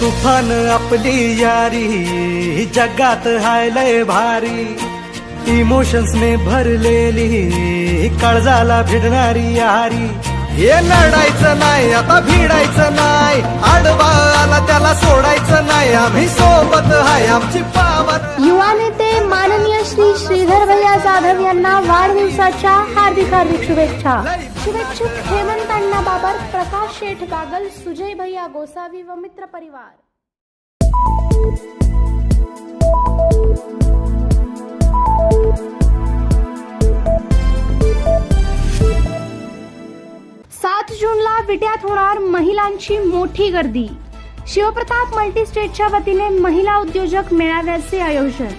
तुफान आपली यारी जगात हाय लय भारी. इमोशन्स ने भरलेली काळजाला भिडणारी यारी. हे लढायचं नाही आता भिडायचं नाही. आडवा आला त्याला सोडायचं नाही. आम्ही सोबत हाय आमची पावर. युवा नेते माननीय जाधव यांना वाढदिवसाच्या हार्दिक हार्दिक शुभेच्छा. शुभेच्छुक हेमंत अण्णा बाबर प्रकाश शेठ गागल सुजय भैया गोसावी व मित्र परिवार. सात जूनला विट्यात होणार महिलांची मोठी गर्दी. शिवप्रताप मल्टीस्टेटच्या वतीने महिला उद्योजक मेळाव्याचे आयोजन.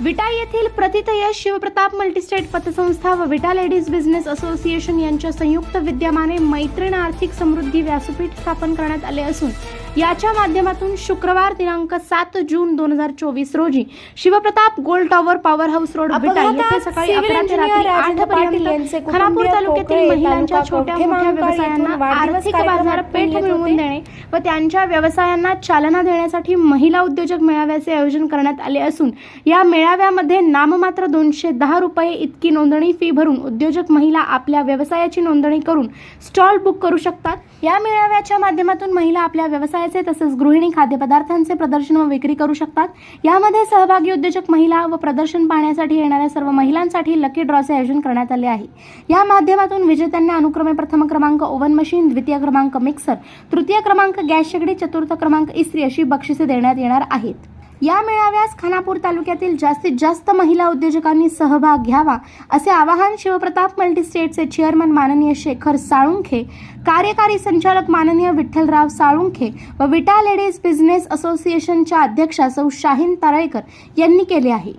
विटा येथील प्रतितयश शिवप्रताप मल्टीस्टेट पतसंस्था व विटा लेडीज बिझनेस असोसिएशन यांच्या संयुक्त विद्यमाने मैत्रीण आर्थिक समृद्धी व्यासपीठ स्थापन करण्यात आले असून याच्या माध्यमातून शुक्रवार दिनांक सात जून दोन हजार चोवीस रोजी Shivpratap gold tower power house road Vita येथे सकाळी अकरा ते रात्री आठ पर्यंत खानापूर तालुक्यातील महिलांच्या छोट्या मोठ्या व्यवसायांना आर्थिक बाजारपेठ मिळवून देणे व त्यांच्या व्यवसायांना चालना देण्यासाठी महिला उद्योजक मेळाव्याचे आयोजन करण्यात आले असून या मेळाव्यामध्ये नाममात्र दोनशे दहा रुपये इतकी नोंदणी फी भरून उद्योजक महिला आपल्या व्यवसायाची नोंदणी करून स्टॉल बुक करू शकतात. या मेळाव्याच्या माध्यमातून महिला आपल्या व्यवसायाचे तसेच गृहिणी खाद्यपदार्थांचे प्रदर्शन व विक्री करू शकतात. यामध्ये सहभागी उद्योजक महिला व प्रदर्शन पाहण्यासाठी येणाऱ्या सर्व महिलांसाठी लकी ड्रॉचे आयोजन करण्यात आले आहे. या माध्यमातून विजेत्यांना अनुक्रमे प्रथम क्रमांक ओव्हन मशीन द्वितीय क्रमांक मिक्सर तृतीय क्रमांक गॅस शेगडी चतुर्थ क्रमांक इस्त्री अशी बक्षिसे देण्यात येणार आहेत. या मेळाव्यास खानापूर तालुक्यातील जास्तीत जास्त महिला उद्योजकांनी सहभाग घ्यावा असे आवाहन शिवप्रताप मल्टीस्टेटचे चेअरमन माननीय शेखर साळुंखे कार्यकारी संचालक माननीय विठ्ठलराव साळुंखे व विटा लेडीज बिझनेस असोसिएशनच्या अध्यक्षा सौ शाहीन तारळेकर यांनी केले आहे.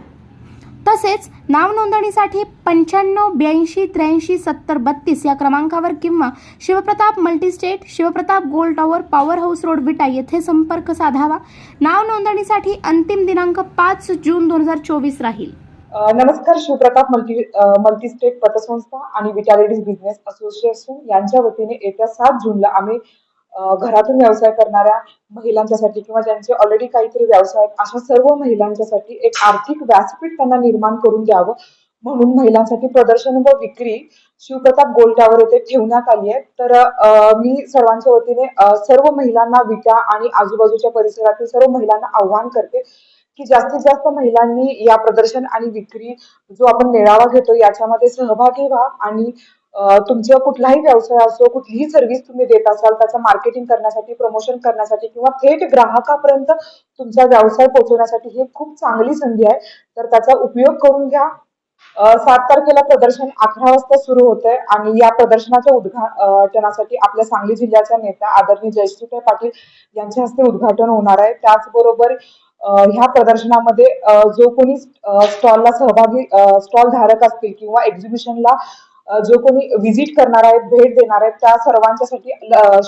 तसेच नावनोंदणीसाठी पंच्याण्णव ब्याऐंशी त्र्याऐंशी सत्तर बत्तीस या क्रमांकावर किंवा Shivpratap multistate Shivpratap gold tower power house road Vita येथे संपर्क साधावा. नाव नोंदणीसाठी अंतिम दिनांक पाच जून दोन हजार चोवीस राहील. नमस्कार शिवप्रताप मल्टी मल्टीस्टेट पतसंस्था आणि विटालिटीज बिझनेस असोसिएशन यांच्या वतीने येत्या सात जूनला आम्ही घरातून व्यवसाय करणाऱ्या महिलांच्यासाठी किंवा ज्यांचे ऑलरेडी काहीतरी व्यवसाय आहेत अशा सर्व महिलांच्यासाठी एक आर्थिक व्यासपीठ त्यांना निर्माण करून द्यावं म्हणून महिलांसाठी प्रदर्शन व विक्री शिवप्रताप गोल टावर येथे ठेवण्यात आली आहे. तर मी सर्वांच्या वतीने सर्व महिलांना विटा आणि आजूबाजूच्या परिसरातील सर्व महिलांना आव्हान करते की जास्तीत जास्त महिलांनी या प्रदर्शन आणि विक्री जो आपण मेळावा घेतो याच्यामध्ये सहभागी व्हा आणि तुमचा कुठलाही व्यवसाय असो कुठलीही सर्व्हिस तुम्ही देत असाल त्याचं मार्केटिंग करण्यासाठी प्रमोशन करण्यासाठी किंवा थेट ग्राहकापर्यंत तुमचा व्यवसाय पोहोचवण्यासाठी ही खूप चांगली संधी आहे. तर त्याचा उपयोग करून घ्या. सात तारखेला प्रदर्शन अकरा वाजता सुरू होत आहे आणि या प्रदर्शनाच्या उद्घाटनासाठी आपल्या सांगली जिल्ह्याच्या नेत्या आदरणीय जयश्रीताई पाटील यांच्या हस्ते उद्घाटन होणार आहे. त्याचबरोबर ह्या प्रदर्शनामध्ये जो कोणी स्टॉलला सहभागी स्टॉल धारक असतील किंवा एक्झिबिशनला जो कोणी व्हिजिट करणार आहे भेट देणार आहे त्या सर्वांच्यासाठी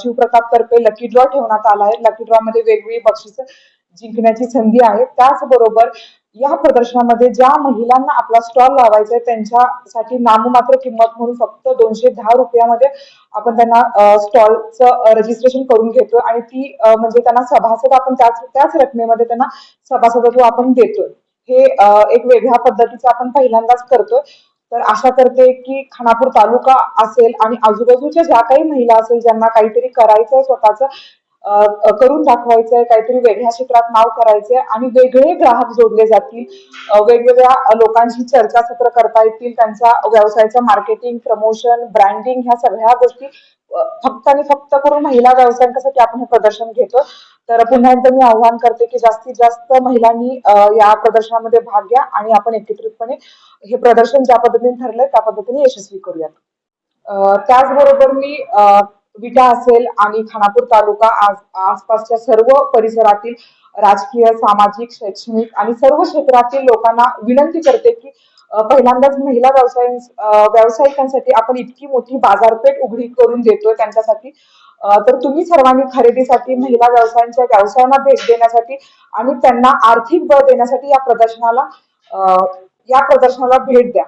शिवप्रताप तर्फे लकी ड्रॉ ठेवण्यात आला आहे. लकी ड्रॉ मध्ये वेगवेगळी बक्षीस जिंकण्याची संधी आहे. त्याचबरोबर या प्रदर्शनामध्ये ज्या महिलांना आपला स्टॉल लावायचा आहे त्यांच्यासाठी नाममात्र किंमत म्हणून फक्त दोनशे दहा रुपयामध्ये आपण त्यांना स्टॉलचं रजिस्ट्रेशन करून घेतो आणि ती म्हणजे त्यांना सभासद आपण त्याच त्याच रकमेमध्ये त्यांना सभासदत्व आपण देतोय. हे एक वेगळ्या पद्धतीचं आपण पहिल्यांदाच करतोय. तर आशा करते की खानापूर तालुका असेल आणि आजूबाजूच्या ज्या काही महिला असेल ज्यांना काहीतरी करायचं स्वतःच करून दाखवायचंय काहीतरी वेगळ्या क्षेत्रात नाव करायचंय आणि वेगळे ग्राहक जोडले जातील. वेगवेगळ्या लोकांशी चर्चासत्र करता येतील त्यांचा व्यवसायाचं मार्केटिंग प्रमोशन ब्रँडिंग ह्या सगळ्या गोष्टी फक्त आणि फक्त करून महिला व्यावसायिकांसाठी आपण हे प्रदर्शन घेतो तर पुन्हा एकदा मी आव्हान करते की जास्तीत जास्त महिलांनी या प्रदर्शनामध्ये भाग घ्या आणि आपण एकत्रितपणे हे प्रदर्शन ज्या पद्धतीने ठरलंय त्या पद्धतीने यशस्वी करूयात. त्याचबरोबर मी अ, विटा असेल आणि खानापूर तालुका आस- आसपासच्या सर्व परिसरातील राजकीय सामाजिक शैक्षणिक आणि सर्व क्षेत्रातील लोकांना विनंती करते की पहिल्यांदाच महिला व्यवसाय व्यावसायिकांसाठी आपण इतकी मोठी बाजारपेठ उघडी करून देतोय त्यांच्यासाठी. तर तुम्ही सर्वांनी खरेदीसाठी महिला व्यवसायांच्या व्यवसायांना भेट देण्यासाठी आणि त्यांना आर्थिक बळ देण्यासाठी या प्रदर्शनाला या प्रदर्शनाला भेट द्या.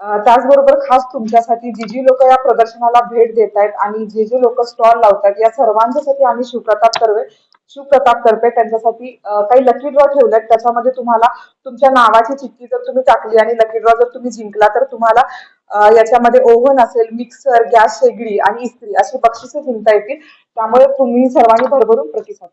त्याचबरोबर खास तुमच्यासाठी जी जी लोक या प्रदर्शनाला भेट देत आहेत आणि जे जे लोक स्टॉल लावतात या सर्वांच्यासाठी आम्ही शिवप्रताप कर्वे शिवप्रताप तर्फे त्यांच्यासाठी काही लकी ड्रॉ ठेवलेत. त्याच्यामध्ये तुम्हाला तुमच्या नावाची चिठ्ठी जर तुम्ही टाकली आणि लकी ड्रॉ जर तुम्ही जिंकला तर तुम्हाला याच्यामध्ये ओव्हन असेल मिक्सर गॅस शेगडी आणि इस्त्री अशी बक्षिसे जिंकता येतील. त्यामुळे तुम्ही सर्वांनी भरभरून प्रतिसाद